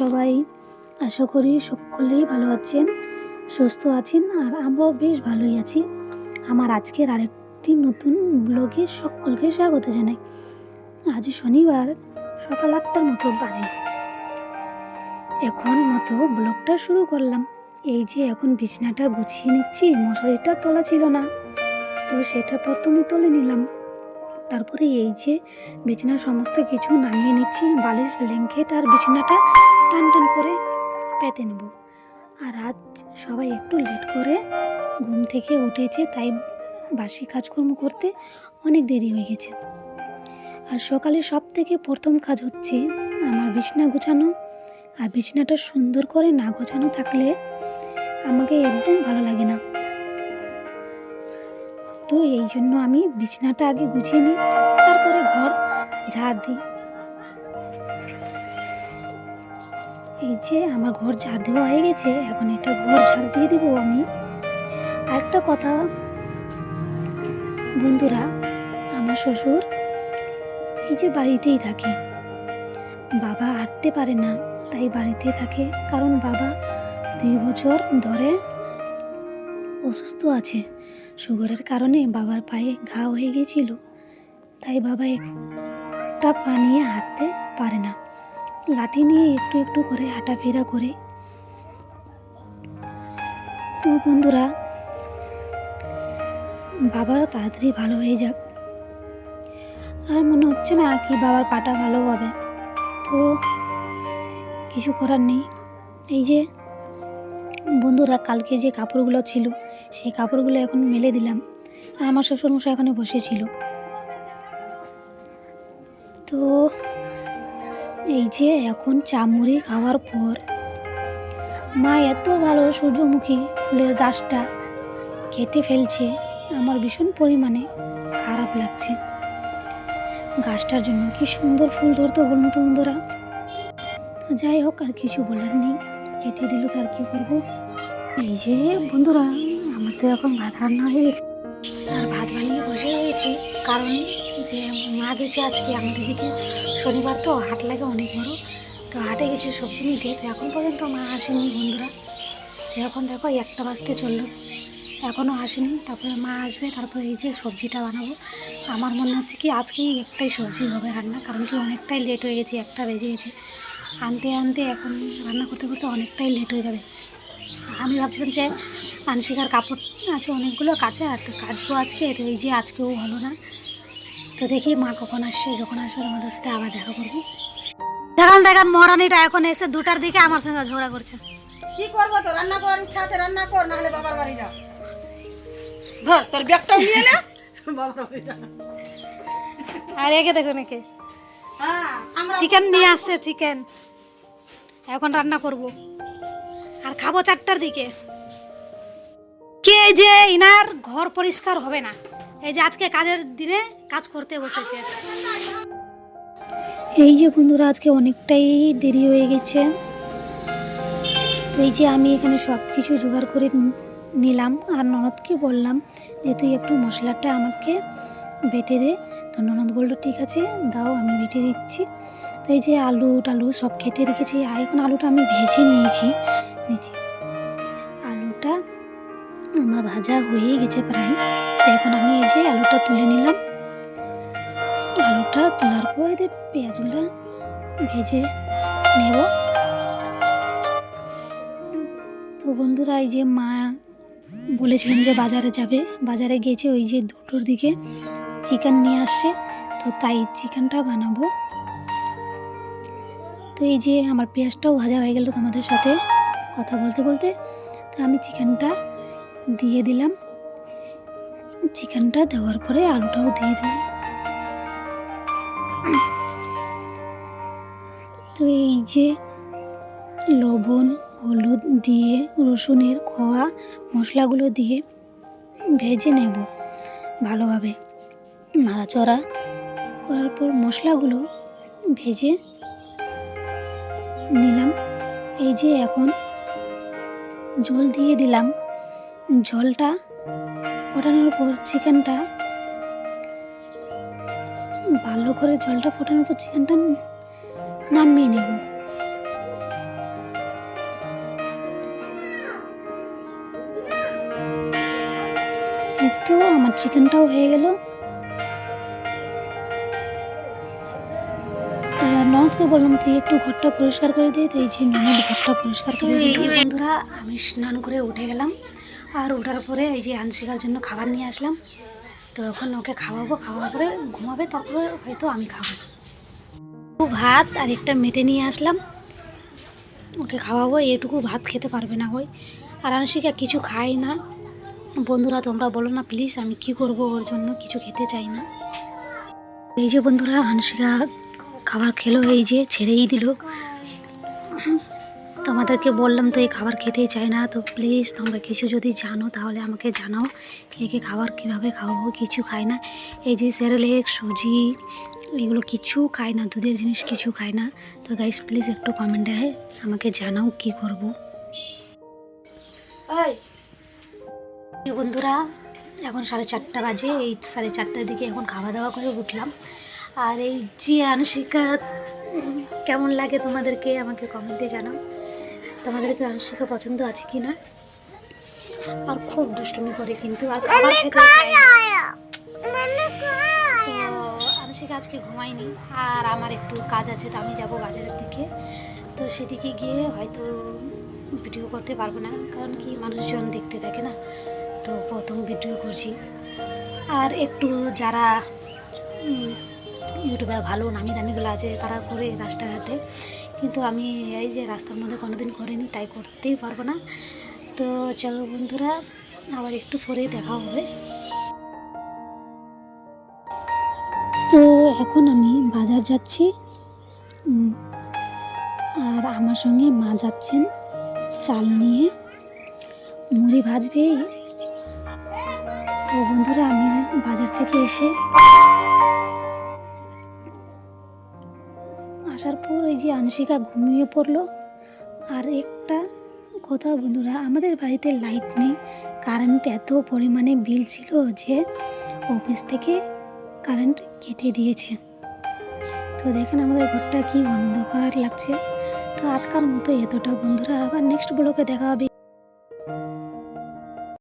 সবাই। আশা করি সকলেই ভালো আছেন, সুস্থ আছেন, আর আমরাও বেশ ভালোই আছি। আমার আজকের আরেকটি নতুন ব্লগে সকলকে স্বাগত জানাই। আজ শনিবার, সকাল আটটার মতো বাজে। এখন মতো ব্লগটা শুরু করলাম। এই যে এখন বিছনাটা গুছিয়ে নিচ্ছি, মশারিটা তোলা ছিল না। তো সেটা প্রথমে তুলে নিলাম। তারপরে এই যে বিছানার সমস্ত কিছু নামিয়ে নিচ্ছি, বালিশ, ব্ল্যাঙ্কেট আর বিছানাটা টান টান করে পেতে নেব। আর আজ সবাই একটু লেট করে ঘুম থেকে উঠেছে, তাই বাসি কাজকর্ম করতে অনেক দেরি হয়ে গেছে। আর সকালে সব থেকে প্রথম কাজ হচ্ছে আমার বিছনা গোছানো। আর বিছনাটা সুন্দর করে না গোছানো থাকলে আমাকে একদম ভালো লাগে না। তো এই জন্য আমি বিছনাটা আগে গুছিয়ে নিই, তারপরে ঘর ঝাড় দিই। এই যে আমার ঘর ঝাড় দেওয়া হয়ে গেছে, এখন এটা ঘর ঝাড় দিয়ে দেবো আমি। আরেকটা কথা, বন্ধুরা, আমার শ্বশুর এই যে বাড়িতেই থাকে। বাবা হাঁটতে পারে না, তাই বাড়িতেই থাকে, কারণ বাবা দুই বছর ধরে অসুস্থ আছে। সুগারের কারণে বাবার পায়ে ঘা হয়ে গেছিল তাই বাবা একটা পা নিয়ে হাঁটতে পারে না। লাঠি নিয়ে একটু একটু করে হাঁটাফেরা করে। তো বন্ধুরা বাবার তাড়াতাড়ি ভালো হয়ে যাক। আর মনে হচ্ছে না কি বাবার পাটা ভালো হবে। তো কিছু করার নেই। এই যে বন্ধুরা, কালকে যে কাপড়গুলো ছিল, সেই কাপড়গুলো এখন মেলে দিলাম। আর আমার শ্বশুরমশাই এখানে বসেছিল। তো এই যে এখন চা মুড়ি খাওয়ার পর। মা এত ভালো সূর্যমুখী ফুলের গাছটা কেটে ফেলছে, আমার ভীষণ পরিমাণে খারাপ লাগছে। গাছটার জন্য কি সুন্দর ফুল ধরতো বলুন তো বন্ধুরা? তো যাই হোক, আর কিছু বলার নেই। কেটে দিল তার কি করব? এই যে বন্ধুরা, আমার তো এখন ভাত রান্না হয়ে গেছে। আর ভাত বানিয়ে বসে গেছি কারণ যে মা গেছে আজকে আমাদের দিকে। শনিবার তো, হাট লাগে অনেক বড়। তো হাটে গেছে সবজি নিতে। তো এখন পর্যন্ত মা আসেনি বন্ধুরা। তো এখন দেখো একটা বাজতে চলল। এখনও আসেনি। তারপরে মা আসবে, তারপরে এই যে সবজিটা বানাবো। আমার মনে হচ্ছে কি আজকেই একটাই সবজি হবে রান্না, কারণ কি অনেকটাই লেট হয়ে গেছে, একটা বেজে গেছে। আনতে আনতে এখন রান্না করতে করতে অনেকটাই লেট হয়ে যাবে। আমি ভাবছিলাম যে আনশিকার কাপড় আছে অনেকগুলো কাছে, আর তো কাচবো আজকে। তো এই যে আজকেও হলো না। তো দেখি মা কখন আসছে যখন আসবে তোমাদের সাথে আবার দেখা করব। দেখান দেখান মহারানিটা এখন এসে দুটার দিকে আমার সঙ্গে ঝগড়া করছে। কি করব তো? রান্না করার ইচ্ছা আছে রান্না কর না হলে বাবার বাড়ি যা। ধর তোর ব্যাগটাও নিয়ে নে। বাবার বাড়ি যা। আর একে দেখো নাকি হ্যাঁ চিকেন নিয়ে আসছে চিকেন এখন রান্না করব। আর খাব চারটার দিকে। কে যে ইনার ঘর পরিষ্কার হবে না। এই যে আজকে কাজের দিনে কাজ করতে বসেছে। এই যে বন্ধুরা, আজকে অনেকটাই দেরি হয়ে গেছে। তো এই যে আমি এখানে সব কিছু জোগাড় করে নিলাম। আর ননদকে বললাম যে, তুই একটু মশলাটা আমাকে বেটে দে। তো ননদ বলল, ঠিক আছে, দাও, আমি বেটে দিচ্ছি। তো এই যে আলু টালু সব কেটে রেখেছি। আর এখন আলুটা আমি ভেজে নিয়েছি নিচে। আলুটা আমার ভাজা হয়ে গেছে প্রায়। তো এখন আমি এই যে আলুটা তুলে নিলাম। আলুটা তোলার পর যে পেঁয়াজগুলো ভেজে নেব। তো বন্ধুরা, এই যে মা বলেছিলেন যে বাজারে যাবে। বাজারে গেছে ওই যে দুটোর দিকে চিকেন নিয়ে আসছে, তো তাই চিকেনটা বানাবো। তো এই যে আমার পেঁয়াজটাও ভাজা হয়ে গেল তোমাদের সাথে কথা বলতে বলতে। তো আমি চিকেনটা দিয়ে দিলাম। চিকেনটা দেওয়ার পরে আলুটাও দিয়ে দিলাম। যে লবণ, হলুদ দিয়ে রসুনের খোয়া মশলাগুলো দিয়ে ভেজে নেব ভালোভাবে। নাড়াচড়া করার পর মশলাগুলো ভেজে নিলাম। এই যে এখন জল দিয়ে দিলাম। জলটা ফোটানোর পর চিকেনটা ভালো করে জলটা ফোটানোর পর চিকেনটা নামিয়ে নেব। এই তো আমার চিকেনটাও হয়ে গেল। ননদকে বললাম তুই একটু ঘরটা পরিষ্কার করে দিয়ে তো এই যে ননদ ঘরটা পরিষ্কার করে এই যে বন্ধুরা আমি স্নান করে উঠে গেলাম। আর ওঠার পরে এই যে আনশিকার জন্য খাবার নিয়ে আসলাম। তো এখন ওকে খাওয়াবো খাওয়ার পরে ঘুমাবে তারপরে হয়তো আমি খাব। ভাত আর একটা মেটে নিয়ে আসলাম। ওকে খাওয়াবো এটুকু ভাত খেতে পারবে না ওই আর আনশিকা কিছু খায় না। বন্ধুরা, তোমরা বলো না প্লিজ আমি কি করব? ওর জন্য কিছু খেতে চাই না। এই যে বন্ধুরা আনশিকা খাবার খেলো, এই যে ছেড়েই দিল। তোমাদেরকে বললাম তো এই খাবার খেতেই চাই না, তো প্লিজ তোমরা কিছু যদি জানো, তাহলে আমাকে জানাও, কে কে খাবার কীভাবে খাওয়াবো, কিছু খায় না। এই যে সেরেলেক, সুজি, এগুলো কিছু খায় না, দুধের জিনিস কিছু খায় না। তো গাইস প্লিজ একটু কমেন্টে আমাকে জানাও কি করব। এই বন্ধুরা এখন সাড়ে চারটা বাজে। এই সাড়ে চারটার দিকে এখন খাওয়া দাওয়া করে উঠলাম। আর এই যে আনুষিকা কেমন লাগে তোমাদেরকে আমাকে কমেন্টে জানাও। তোমাদেরকে আনুষিকা পছন্দ আছে কি না? আর খুব দুষ্টুমি করে কিন্তু আর খাবার খেতে তো আনুষিকা আজকে ঘুমায়নি আর আমার একটু কাজ আছে তো আমি যাব বাজারের দিকে। তো সেদিকে গিয়ে হয়তো ভিডিও করতে পারব না কারণ কি মানুষজন দেখতে থাকে না। তো প্রথম ভিডিও করছি। আর একটু যারা ইউটিউবে ভালো নামি দামিগুলো আছে, তারা করে রাস্তাঘাটে। কিন্তু আমি এই যে রাস্তার মধ্যে কোনোদিন করিনি, তাই করতেই পারব না। তো চলো বন্ধুরা, আবার একটু পরেই দেখা হবে। তো এখন আমি বাজার যাচ্ছি। আর আমার সঙ্গে মা যাচ্ছেন চাল নিয়ে। মুড়ি ভাজবে। বন্ধুরা, আমি বাজার থেকে এসে আসার পর এই যে আনুষিকা ঘুমিয়ে পড়ল। আর একটা কথা বন্ধুরা, আমাদের বাড়িতে লাইট নেই। কারেন্ট এত পরিমাণে বিল ছিল যে অফিস থেকে কারেন্ট কেটে দিয়েছে। তো দেখেন আমাদের ঘরটা কি অন্ধকার লাগছে। তো আজকাল মতো এতটা বন্ধুরা, আবার নেক্সট ব্লকে দেখা হবে।